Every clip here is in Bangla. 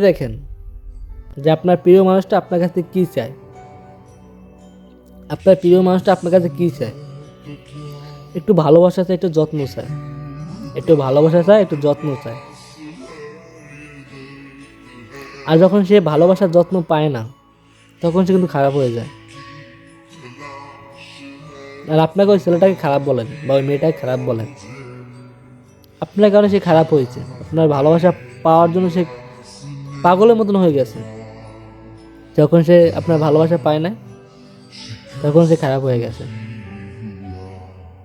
দেখেন যে আপনার প্রিয় মানুষটা আপনার কাছে কী চায়? আপনার প্রিয় মানুষটা আপনার কাছে কী চায়? একটু ভালোবাসা চায়, একটু যত্ন চায়। একটু ভালোবাসা চায়, একটু যত্ন চায়। আর যখন সে ভালোবাসার যত্ন পায় না, তখন সে কিন্তু খারাপ হয়ে যায়। আর আপনাকে ওই ছেলেটাকে খারাপ বলেন বা ওই মেয়েটাকে খারাপ বলেন। আপনার কারণে সে খারাপ হয়েছে। আপনার ভালোবাসা পাওয়ার জন্য সে পাগলের মতন হয়ে গেছে। যখন সে আপনার ভালোবাসা পায় না তখন সে খারাপ হয়ে গেছে।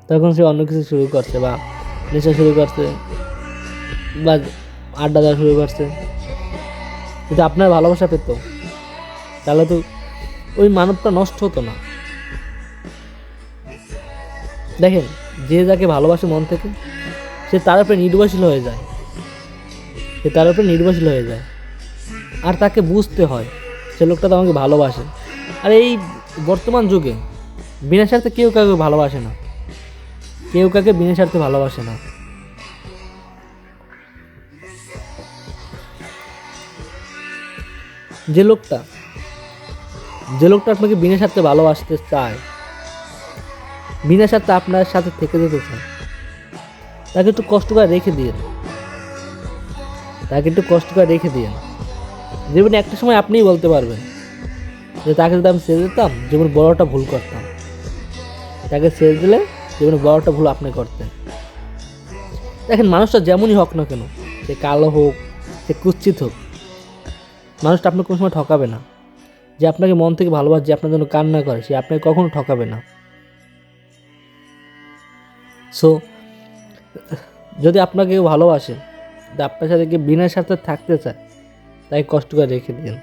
তখন সে অন্য কিছু শুরু করছে বা নেশা শুরু করছে বা আড্ডা দেওয়া শুরু করছে। যদি আপনার ভালোবাসা পেত, তাহলে তো ওই মানবটা নষ্ট হতো না। দেখেন, যে যাকে ভালোবাসে মন থেকে, সে তার উপরে নির্ভরশীল হয়ে যায়। সে তার উপরে নির্ভরশীল হয়ে যায়। আর তাকে বুঝতে হয়। সে লোকটা তো আমাকে ভালোবাসে। আর এই বর্তমান যুগে বিনা স্বার্থে কেউ কাউকে ভালোবাসে না। কেউ কাউকে বিনা স্বার্থে ভালোবাসে না। যে লোকটা যে লোকটা আপনাকে বিনা স্বার্থে ভালোবাসতে চায় বিনা স্বার্থে আপনার সাথে থেকে যেতে চায়, তাকে একটু কষ্ট করে রেখে দিয়ে তাকে একটু কষ্ট করে রেখে দিন জীবনে একটা সময় আপনিই বলতে পারবেন যে তাকে যদি আমি ছেড়ে দিতাম, জীবনে বড়টা ভুল করতাম। তাকে ছেড়ে দিলে জীবনে বড়টা ভুল আপনি করতেন। দেখেন, মানুষটা যেমনই হোক না কেন, সে কালো হোক, সে কুচ্ছিত হোক, মানুষটা আপনাকে কোনো সময় ঠকাবে না। যে আপনাকে মন থেকে ভালোবাসে, যে আপনার জন্য কান্না করে, সে আপনাকে কখনো ঠকাবে না। সো যদি আপনাকে ভালোবাসে আপনার সাথে বিনা স্বার্থে থাকতে চায় তাই কষ্ট করে রেখে দিন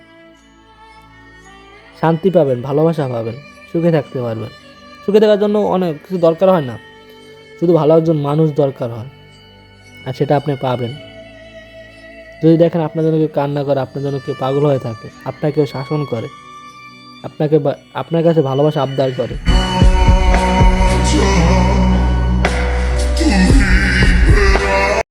শান্তি পাবেন, ভালোবাসা পাবেন, সুখে থাকতে পারবেন। সুখে থাকার জন্য অনেক কিছু দরকার হয় না। শুধু ভালো একজন মানুষ দরকার হয়। আর সেটা আপনি পাবেন। যদি দেখেন আপনার জন্য কেউ কান্না করে, আপনার জন্য কেউ পাগল হয়ে থাকে আপনাকে কেউ শাসন করে, আপনাকে আপনার কাছে ভালোবাসা আবদার করে।